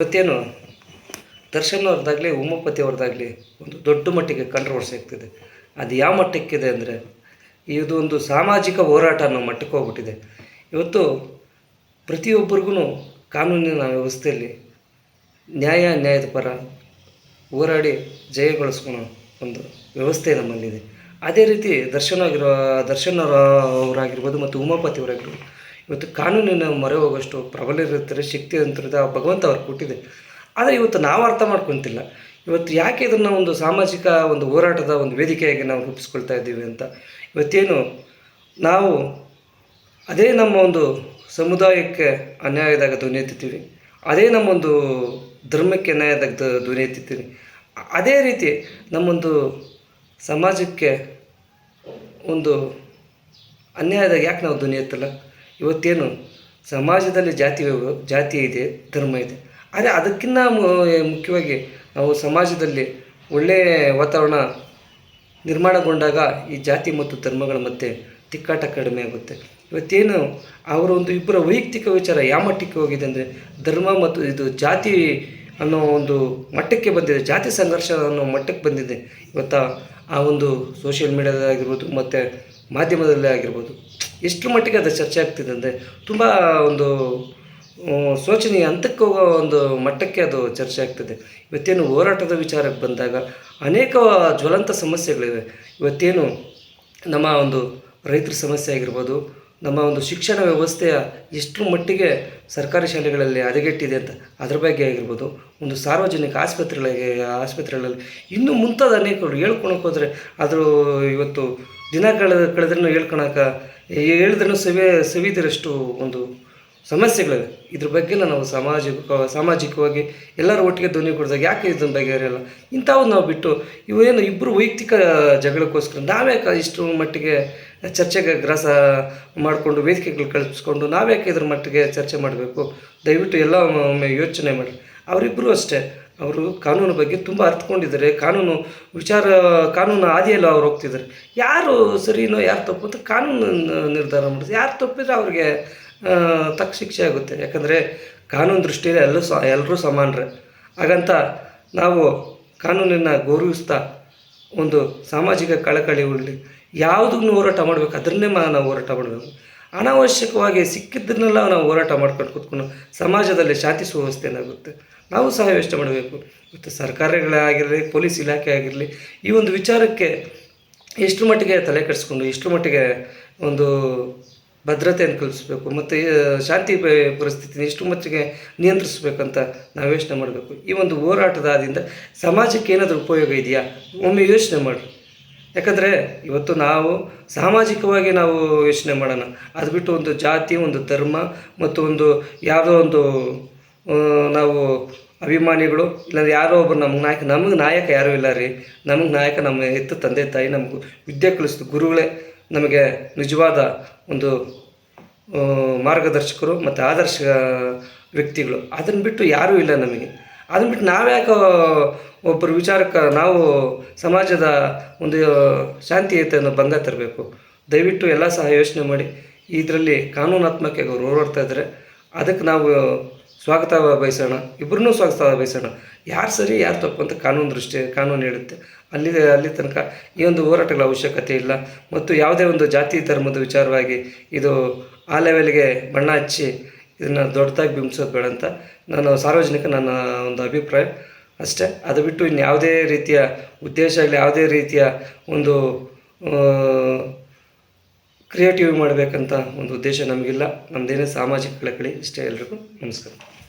ಇವತ್ತೇನು ದರ್ಶನ್ ಅವ್ರದ್ದಾಗಲಿ, ಉಮಾಪತಿ ಅವ್ರದ್ದಾಗಲಿ ಒಂದು ದೊಡ್ಡ ಮಟ್ಟಿಗೆ ಕಂಟ್ರವರ್ಸಿ ಆಗ್ತಿದೆ. ಅದು ಯಾವ ಮಟ್ಟಕ್ಕಿದೆ ಅಂದರೆ, ಇದು ಒಂದು ಸಾಮಾಜಿಕ ಹೋರಾಟ ಅನ್ನೋ ಮಟ್ಟಕ್ಕೆ ಹೋಗ್ಬಿಟ್ಟಿದೆ. ಇವತ್ತು ಪ್ರತಿಯೊಬ್ಬರಿಗೂ ಕಾನೂನಿನ ವ್ಯವಸ್ಥೆಯಲ್ಲಿ ನ್ಯಾಯ, ನ್ಯಾಯದ ಪರ ಹೋರಾಡಿ ಜಯಗೊಳಿಸ್ಕೊಳೋ ಒಂದು ವ್ಯವಸ್ಥೆ ನಮ್ಮಲ್ಲಿದೆ. ಅದೇ ರೀತಿ ದರ್ಶನ ಆಗಿರೋ, ದರ್ಶನ್ ಅವರ ಅವರಾಗಿರ್ಬೋದು ಮತ್ತು ಉಮಾಪತಿ ಅವರಾಗಿರ್ಬೋದು ಇವತ್ತು ಕಾನೂನಿನ ಮೊರೆ ಹೋಗೋಷ್ಟು ಪ್ರಬಲ ಇರುತ್ತಾರೆ ಶಕ್ತಿ ಅಂತರದ ಭಗವಂತ ಅವ್ರು ಕೊಟ್ಟಿದೆ. ಆದರೆ ಇವತ್ತು ನಾವು ಅರ್ಥ ಮಾಡ್ಕೊತಿಲ್ಲ. ಇವತ್ತು ಯಾಕೆ ಇದನ್ನು ಒಂದು ಸಾಮಾಜಿಕ ಒಂದು ಹೋರಾಟದ ಒಂದು ವೇದಿಕೆಯಾಗಿ ನಾವು ರೂಪಿಸ್ಕೊಳ್ತಾ ಇದ್ದೀವಿ ಅಂತ. ಇವತ್ತೇನು ನಾವು ಅದೇ ನಮ್ಮ ಒಂದು ಸಮುದಾಯಕ್ಕೆ ಅನ್ಯಾಯದಾಗ ಧ್ವನಿ ಎತ್ತಿದ್ದೀವಿ ಅದೇ ನಮ್ಮೊಂದು ಧರ್ಮಕ್ಕೆ ಅನ್ಯಾಯದಾಗ ಧ್ವನಿ ಎತ್ತಿದ್ದೀವಿ ಅದೇ ರೀತಿ ನಮ್ಮೊಂದು ಸಮಾಜಕ್ಕೆ ಒಂದು ಅನ್ಯಾಯದಾಗ ಯಾಕೆ ನಾವು ಧ್ವನಿ ಎತ್ತಲ್ಲ? ಇವತ್ತೇನು ಸಮಾಜದಲ್ಲಿ ಜಾತಿ ಜಾತಿ ಇದೆ, ಧರ್ಮ ಇದೆ. ಆದರೆ ಅದಕ್ಕಿಂತ ಮುಖ್ಯವಾಗಿ ನಾವು ಸಮಾಜದಲ್ಲಿ ಒಳ್ಳೆಯ ವಾತಾವರಣ ನಿರ್ಮಾಣಗೊಂಡಾಗ ಈ ಜಾತಿ ಮತ್ತು ಧರ್ಮಗಳ ಮಧ್ಯೆ ತಿಕ್ಕಾಟ ಕಡಿಮೆ ಆಗುತ್ತೆ. ಇವತ್ತೇನು ಅವರ ಒಂದು ಇಬ್ಬರ ವೈಯಕ್ತಿಕ ವಿಚಾರ ಯಾವ ಮಟ್ಟಕ್ಕೆ ಹೋಗಿದೆ ಅಂದರೆ ಧರ್ಮ ಮತ್ತು ಇದು ಜಾತಿ ಅನ್ನೋ ಒಂದು ಮಟ್ಟಕ್ಕೆ ಬಂದಿದೆ. ಜಾತಿ ಸಂಘರ್ಷ ಅನ್ನೋ ಮಟ್ಟಕ್ಕೆ ಬಂದಿದೆ. ಇವತ್ತು ಆ ಒಂದು ಸೋಷಿಯಲ್ ಮೀಡ್ಯಾದಾಗಿರ್ಬೋದು ಮತ್ತು ಮಾಧ್ಯಮದಲ್ಲೇ ಆಗಿರ್ಬೋದು, ಎಷ್ಟು ಮಟ್ಟಿಗೆ ಅದು ಚರ್ಚೆ ಆಗ್ತಿದೆ ಅಂದರೆ ತುಂಬ ಒಂದು ಶೋಚನೀಯ ಹಂತಕ್ಕೆ ಹೋಗೋ ಒಂದು ಮಟ್ಟಕ್ಕೆ ಅದು ಚರ್ಚೆ ಆಗ್ತದೆ. ಇವತ್ತೇನು ಹೋರಾಟದ ವಿಚಾರಕ್ಕೆ ಬಂದಾಗ ಅನೇಕ ಜ್ವಲಂತ ಸಮಸ್ಯೆಗಳಿವೆ. ಇವತ್ತೇನು ನಮ್ಮ ಒಂದು ರೈತರ ಸಮಸ್ಯೆ ಆಗಿರ್ಬೋದು ನಮ್ಮ ಒಂದು ಶಿಕ್ಷಣ ವ್ಯವಸ್ಥೆಯ ಎಷ್ಟು ಮಟ್ಟಿಗೆ ಸರ್ಕಾರಿ ಶಾಲೆಗಳಲ್ಲಿ ಹದಗೆಟ್ಟಿದೆ ಅಂತ ಅದ್ರ ಬಗ್ಗೆ ಆಗಿರ್ಬೋದು, ಒಂದು ಸಾರ್ವಜನಿಕ ಆಸ್ಪತ್ರೆಗಳಿಗೆ, ಆಸ್ಪತ್ರೆಗಳಲ್ಲಿ ಇನ್ನೂ ಮುಂತಾದ ಅನೇಕರು ಹೇಳ್ಕೊಳಕ್ಕೆ ಹೋದರೆ ಇವತ್ತು ದಿನ ಕಳೆದ ಕಳೆದ್ರೂ ಹೇಳ್ಕೊಳಕ ಹೇಳಿದ್ರೂ ಸವಿ, ಸವಿದಿರಷ್ಟು ಒಂದು ಸಮಸ್ಯೆಗಳಿವೆ ಇದ್ರ ಬಗ್ಗೆ ನಾವು ಸಾಮಾಜಿಕ ಸಾಮಾಜಿಕವಾಗಿ ಎಲ್ಲರೂ ಒಟ್ಟಿಗೆ ಧ್ವನಿ ಕೊಡಿದಾಗ ಯಾಕೆ ಇದನ್ನು ಬಗೆಹರಿಯಲ್ಲ ಇಂಥವು ನಾವು ಬಿಟ್ಟು ಇವೇನು ಇಬ್ಬರು ವೈಯಕ್ತಿಕ ಜಗಳಕ್ಕೋಸ್ಕರ ನಾವ್ಯಾಕೆ ಇಷ್ಟು ಮಟ್ಟಿಗೆ ಚರ್ಚೆಗೆ ಗ್ರಾಸ ಮಾಡಿಕೊಂಡು ವೇದಿಕೆಗಳು ಕಲ್ಪಿಸ್ಕೊಂಡು ನಾವ್ಯಾಕೆ ಇದ್ರ ಮಟ್ಟಿಗೆ ಚರ್ಚೆ ಮಾಡಬೇಕು? ದಯವಿಟ್ಟು ಎಲ್ಲ ಒಮ್ಮೆ ಯೋಚನೆ ಮಾಡಿ. ಅವರಿಬ್ಬರು ಅಷ್ಟೇ. ಅವರು ಕಾನೂನು ಬಗ್ಗೆ ತುಂಬ ಅರ್ಥಕೊಂಡಿದ್ದಾರೆ ಕಾನೂನು ವಿಚಾರ, ಕಾನೂನು ಹಾದಿಯಲ್ಲಿ ಅವ್ರು ಹೋಗ್ತಿದ್ದಾರೆ. ಯಾರು ಸರಿನೋ ಯಾರು ತಪ್ಪು ಅಂತ ಕಾನೂನು ನಿರ್ಧಾರ ಮಾಡಿದ್ರು ಯಾರು ತಪ್ಪಿದ್ರೆ ಅವ್ರಿಗೆ ತಕ್ಕ ಶಿಕ್ಷೆ ಆಗುತ್ತೆ. ಯಾಕಂದರೆ ಕಾನೂನು ದೃಷ್ಟಿಯಲ್ಲಿ ಎಲ್ಲರೂ ಸ, ಎಲ್ಲರೂ ಸಮಾನರೇ. ಹಾಗಂತ ನಾವು ಕಾನೂನನ್ನು ಗೌರವಿಸ್ತಾ ಒಂದು ಸಾಮಾಜಿಕ ಕಳಕಳಿ ಉಳ್ಳಿ, ಯಾವುದನ್ನು ಹೋರಾಟ ಮಾಡಬೇಕು, ಅದನ್ನೇ ನಾವು ಹೋರಾಟ ಮಾಡಬೇಕು. ಅನಾವಶ್ಯಕವಾಗಿ ಸಿಕ್ಕಿದ್ದನ್ನೆಲ್ಲ ನಾವು ಹೋರಾಟ ಮಾಡ್ಕೊಂಡು ಕೂತ್ಕೊಂಡು ಸಮಾಜದಲ್ಲಿ ಶಾಂತಿ ಸುವ್ಯವಸ್ಥೆ ಏನಾಗುತ್ತೆ ನಾವು ಸಹ ಯೋಚನೆ ಮಾಡಬೇಕು. ಮತ್ತು ಸರ್ಕಾರಗಳೇ ಆಗಿರಲಿ, ಪೊಲೀಸ್ ಇಲಾಖೆ ಆಗಿರಲಿ, ಈ ಒಂದು ವಿಚಾರಕ್ಕೆ ಎಷ್ಟು ಮಟ್ಟಿಗೆ ತಲೆ ಕೆಡಿಸ್ಕೊಂಡು, ಎಷ್ಟು ಮಟ್ಟಿಗೆ ಒಂದು ಭದ್ರತೆಯನ್ನು ಕಲ್ಪಿಸ್ಬೇಕು ಮತ್ತು ಶಾಂತಿ ಪರಿಸ್ಥಿತಿನ ಎಷ್ಟು ಮಟ್ಟಿಗೆ ನಿಯಂತ್ರಿಸಬೇಕಂತ ನಾವು ಯೋಚನೆ ಮಾಡಬೇಕು. ಈ ಒಂದು ಹೋರಾಟದ ಆದಿಂದ ಸಮಾಜಕ್ಕೆ ಏನಾದರೂ ಉಪಯೋಗ ಇದೆಯಾ? ಒಮ್ಮೆ ಯೋಚನೆ ಮಾಡಿ. ಯಾಕಂದರೆ ಇವತ್ತು ನಾವು ಸಾಮಾಜಿಕವಾಗಿ ನಾವು ಯೋಚನೆ ಮಾಡೋಣ. ಅದು ಬಿಟ್ಟು ಒಂದು ಜಾತಿ, ಒಂದು ಧರ್ಮ ಮತ್ತು ಒಂದು ಯಾವುದೋ ಒಂದು ನಾವು ಅಭಿಮಾನಿಗಳು ಇಲ್ಲಾಂದ್ರೆ ಯಾರೋ ಒಬ್ಬರು ನಮ್ಗೆ ನಾಯಕ, ನಮಗೆ ನಾಯಕ ಯಾರೂ ಇಲ್ಲ ರೀ. ನಮಗೆ ನಾಯಕ ನಮ್ಮ ಹೆತ್ತ, ತಂದೆ, ತಾಯಿ ನಮ್ಗೆ ವಿದ್ಯೆ ಕಲಿಸ್ತು ಗುರುಗಳೇ. ನಮಗೆ ನಿಜವಾದ ಒಂದು ಮಾರ್ಗದರ್ಶಕರು ಮತ್ತು ಆದರ್ಶ ವ್ಯಕ್ತಿಗಳು. ಅದನ್ನು ಬಿಟ್ಟು ಯಾರೂ ಇಲ್ಲ ನಮಗೆ. ಅದನ್ನು ಬಿಟ್ಟು ನಾವ್ಯಾಕೆ ಒಬ್ಬರು ವಿಚಾರಕ್ಕೆ ನಾವು ಸಮಾಜದ ಒಂದು ಶಾಂತಿಯುತೆಯನ್ನು ಭಂಗ ತರಬೇಕು. ದಯವಿಟ್ಟು ಎಲ್ಲ ಸಹ ಯೋಚನೆ ಮಾಡಿ. ಇದರಲ್ಲಿ ಕಾನೂನಾತ್ಮಕ ಹೋರಾಡ್ತಾ ಇದ್ದಾರೆ ಅದಕ್ಕೆ ನಾವು ಸ್ವಾಗತ ಬಯಸೋಣ ಇಬ್ಬರನ್ನೂ ಸ್ವಾಗತ ಬಯಸೋಣ. ಯಾರು ಸರಿ, ಯಾರು ತಪ್ಪು ಅಂತ ಕಾನೂನು ದೃಷ್ಟಿ, ಕಾನೂನು ಹೇಳುತ್ತೆ. ಅಲ್ಲಿ ಅಲ್ಲಿ ತನಕ ಈ ಒಂದು ಹೋರಾಟಗಳ ಅವಶ್ಯಕತೆ ಇಲ್ಲ. ಮತ್ತು ಯಾವುದೇ ಒಂದು ಜಾತಿ, ಧರ್ಮದ ವಿಚಾರವಾಗಿ ಇದು ಆ ಲೆವೆಲ್ಗೆ ಬಣ್ಣ ಹಚ್ಚಿ ಇದನ್ನು ದೊಡ್ಡದಾಗಿ ಬಿಂಬಿಸೋದು ಬೇಡ ಅಂತ ನಾನು ಸಾರ್ವಜನಿಕ ನನ್ನ ಒಂದು ಅಭಿಪ್ರಾಯ ಅಷ್ಟೇ. ಅದು ಬಿಟ್ಟು ಇನ್ನು ಯಾವುದೇ ರೀತಿಯ ಉದ್ದೇಶ ಆಗಲಿ ಯಾವುದೇ ರೀತಿಯ ಒಂದು ಕ್ರಿಯೇಟಿವ್ ಮಾಡಬೇಕಂತ ಒಂದು ಉದ್ದೇಶ ನಮಗಿಲ್ಲ. ನಮ್ಮದೇನೇ ಸಾಮಾಜಿಕ ಕಳಕಳಿ. ಇಷ್ಟೇ ಎಲ್ರಿಗೂ ನಮಸ್ಕಾರ.